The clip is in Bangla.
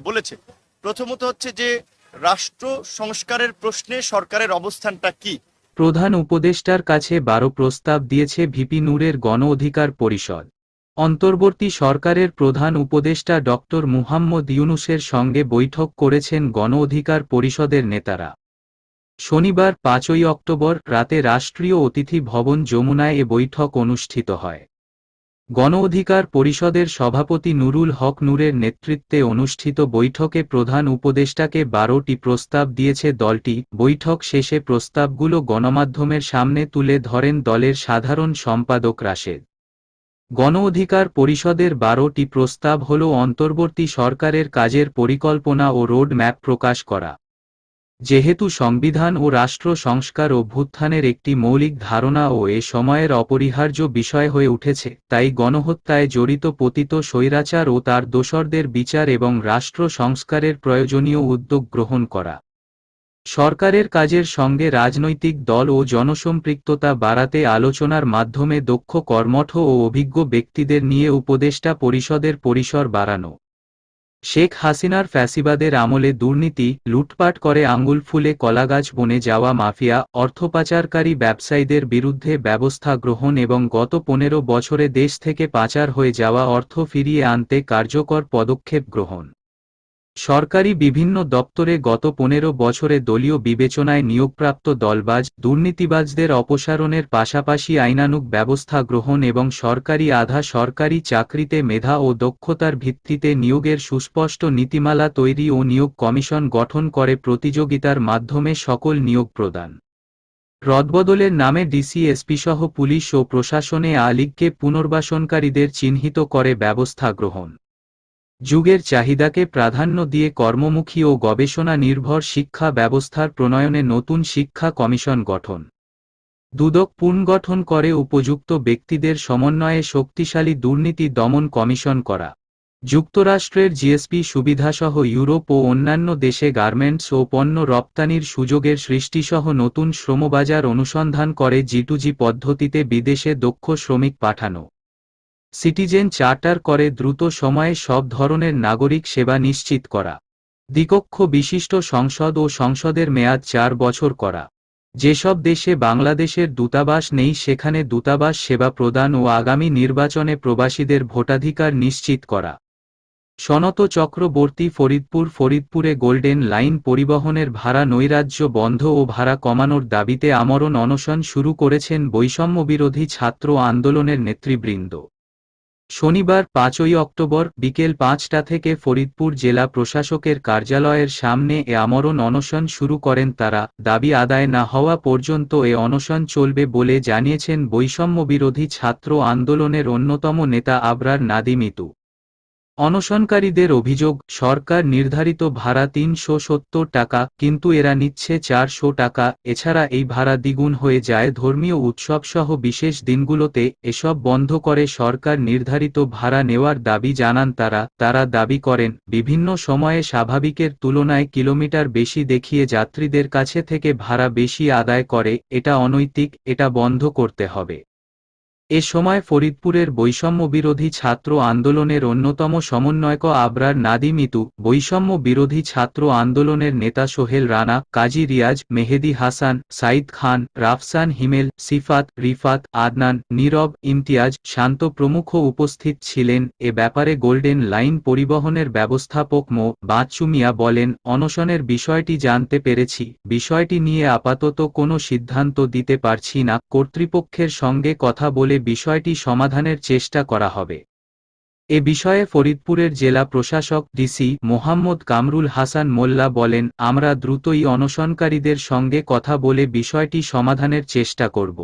বলেছে। প্রথমত হচ্ছে যে, রাষ্ট্র সংস্কারের প্রশ্নে সরকারের অবস্থানটা কি? প্রধান উপদেষ্টার কাছে বারো প্রস্তাব দিয়েছে ভিপি নূরের গণ অধিকার পরিষদ। অন্তর্বর্তী সরকারের প্রধান উপদেষ্টা ডক্টর মুহাম্মদ ইউনুসের সঙ্গে বৈঠক করেছেন গণ অধিকার পরিষদের নেতারা। শনিবার পাঁচই অক্টোবর রাতে রাষ্ট্রীয় অতিথি ভবন যমুনায় এ বৈঠক অনুষ্ঠিত হয়। গণ অধিকার পরিষদের সভাপতি নুরুল হক নূরের নেতৃত্বে অনুষ্ঠিত বৈঠকে প্রধান উপদেষ্টাকে বারোটি প্রস্তাব দিয়েছে দলটি। বৈঠক শেষে প্রস্তাবগুলো গণমাধ্যমের সামনে তুলে ধরেন দলের সাধারণ সম্পাদক রাশেদ। গণ অধিকার পরিষদের বারোটি প্রস্তাব হল অন্তর্বর্তী সরকারের কাজের পরিকল্পনা ও রোড ম্যাপ প্রকাশ করা। যেহেতু সংবিধান ও রাষ্ট্র সংস্কার অভ্যুত্থানের একটি মৌলিক ধারণা ও এ সময়ের অপরিহার্য বিষয় হয়ে উঠেছে, তাই গণহত্যায় জড়িত পতিত স্বৈরাচার ও তার দোসরদের বিচার এবং রাষ্ট্র সংস্কারের প্রয়োজনীয় উদ্যোগ গ্রহণ করা। সরকারের কাজের সঙ্গে রাজনৈতিক দল ও জনসম্পৃক্ততা বাড়াতে আলোচনার মাধ্যমে দক্ষ কর্মঠ ও অভিজ্ঞ ব্যক্তিদের নিয়ে উপদেষ্টা পরিষদের পরিসর বাড়ানো। শেখ হাসিনার ফ্যাসিবাদের আমলে দুর্নীতি, লুটপাট করে আঙ্গুল ফুলে কলাগাছ বনে যাওয়া মাফিয়া, অর্থপাচারকারী ব্যবসায়ীদের বিরুদ্ধে ব্যবস্থা গ্রহণ এবং গত পনেরো বছরে দেশ থেকে পাচার হয়ে যাওয়া অর্থ ফিরিয়ে আনতে কার্যকর পদক্ষেপ গ্রহণ। সরকারি বিভিন্ন দপ্তরে গত পনেরো বছরে দলীয় বিবেচনায় নিয়োগপ্রাপ্ত দলবাজ, দুর্নীতিবাজদের অপসারণের পাশাপাশি আইনানুগ ব্যবস্থা গ্রহণ এবং সরকারি আধা সরকারি চাকরিতে মেধা ও দক্ষতার ভিত্তিতে নিয়োগের সুস্পষ্ট নীতিমালা তৈরি ও নিয়োগ কমিশন গঠন করে প্রতিযোগিতার মাধ্যমে সকল নিয়োগ প্রদান। রদবদলের নামে ডিসি সহ পুলিশ ও প্রশাসনে আলিগকে পুনর্বাসনকারীদের চিহ্নিত করে ব্যবস্থা গ্রহণ। যুগের চাহিদাকে প্রাধান্য দিয়ে কর্মমুখী ও গবেষণা নির্ভর শিক্ষা ব্যবস্থার প্রণয়নে নতুন শিক্ষা কমিশন গঠন। দুদক পুনর্গঠন করে উপযুক্ত ব্যক্তিদের সমন্বয়ে শক্তিশালী দুর্নীতি দমন কমিশন করা। যুক্তরাষ্ট্রের জিএসপি সুবিধাসহ ইউরোপ ও অন্যান্য দেশে গার্মেন্টস ও পণ্য রপ্তানির সুযোগের সৃষ্টিসহ নতুন শ্রমবাজার অনুসন্ধান করে জিটুজি পদ্ধতিতে বিদেশে দক্ষ শ্রমিক পাঠানো। সিটিজেন চার্টার করে দ্রুত সময়ে সব ধরনের নাগরিক সেবা নিশ্চিত করা। দ্বিকক্ষ বিশিষ্ট সংসদ ও সংসদের মেয়াদ চার বছর করা। যেসব দেশে বাংলাদেশের দূতাবাস নেই, সেখানে দূতাবাস সেবা প্রদান ও আগামী নির্বাচনে প্রবাসীদের ভোটাধিকার নিশ্চিত করা। সনত চক্রবর্তী ফরিদপুর ফরিদপুরে গোল্ডেন লাইন পরিবহনের ভাড়া নৈরাজ্য বন্ধ ও ভাড়া কমানোর দাবিতে আমরণ অনশন শুরু করেছেন বৈষম্যবিরোধী ছাত্র আন্দোলনের নেতৃবৃন্দ। শনিবার পাঁচই অক্টোবর বিকেল পাঁচটা থেকে ফরিদপুর জেলা প্রশাসকের কার্যালয়ের সামনে এ আমরণ অনশন শুরু করেন তারা। দাবি আদায় না হওয়া পর্যন্ত এ অনশন চলবে বলে জানিয়েছেন বৈষম্যবিরোধী ছাত্র আন্দোলনের অন্যতম নেতা আবরার নাদিমিতু। অনশনকারীদের অভিযোগ, সরকার নির্ধারিত ভাড়া তিনশো সত্তর টাকা, কিন্তু এরা নিচ্ছে চারশো টাকা, এছাড়া এই ভাড়া দ্বিগুণ হয়ে যায়। ধর্মীয় উৎসবসহ বিশেষ দিনগুলোতে এসব বন্ধ করে সরকার নির্ধারিত ভাড়া নেওয়ার দাবি জানান তারা। তারা দাবি করেন, বিভিন্ন সময়ে স্বাভাবিকের তুলনায় কিলোমিটার বেশি দেখিয়ে যাত্রীদের কাছে থেকে ভাড়া বেশি আদায় করে, এটা অনৈতিক, এটা বন্ধ করতে হবে। এ সময় ফরিদপুরের বৈষম্য বিরোধী ছাত্র আন্দোলনের অন্যতম সমন্বয়ক আবরার নাদিমিতু বৈষম্য বিরোধী ছাত্র আন্দোলনের নেতা সোহেল রানা, কাজী রিয়াজ, মেহেদি হাসান, সাইদ খান, রাফসান হিমেল, সিফাত, রিফাত, আদনান, নীরব, ইমতিয়াজ, শান্ত প্রমুখ উপস্থিত ছিলেন। এ ব্যাপারে গোল্ডেন লাইন পরিবহনের ব্যবস্থাপক মো. বাচ্চু মিয়া বলেন, অনশনের বিষয়টি জানতে পেরেছি। বিষয়টি নিয়ে আপাতত কোনো সিদ্ধান্ত দিতে পারছি না। কর্তৃপক্ষের সঙ্গে কথা বলে বিষয়টি সমাধানের চেষ্টা করা হবে। এ বিষয়ে ফরিদপুরের জেলা প্রশাসক ডিসি মোহাম্মদ কামরুল হাসান মোল্লা বলেন, আমরা দ্রুতই অনশনকারীদের সঙ্গে কথা বলে বিষয়টি সমাধানের চেষ্টা করব।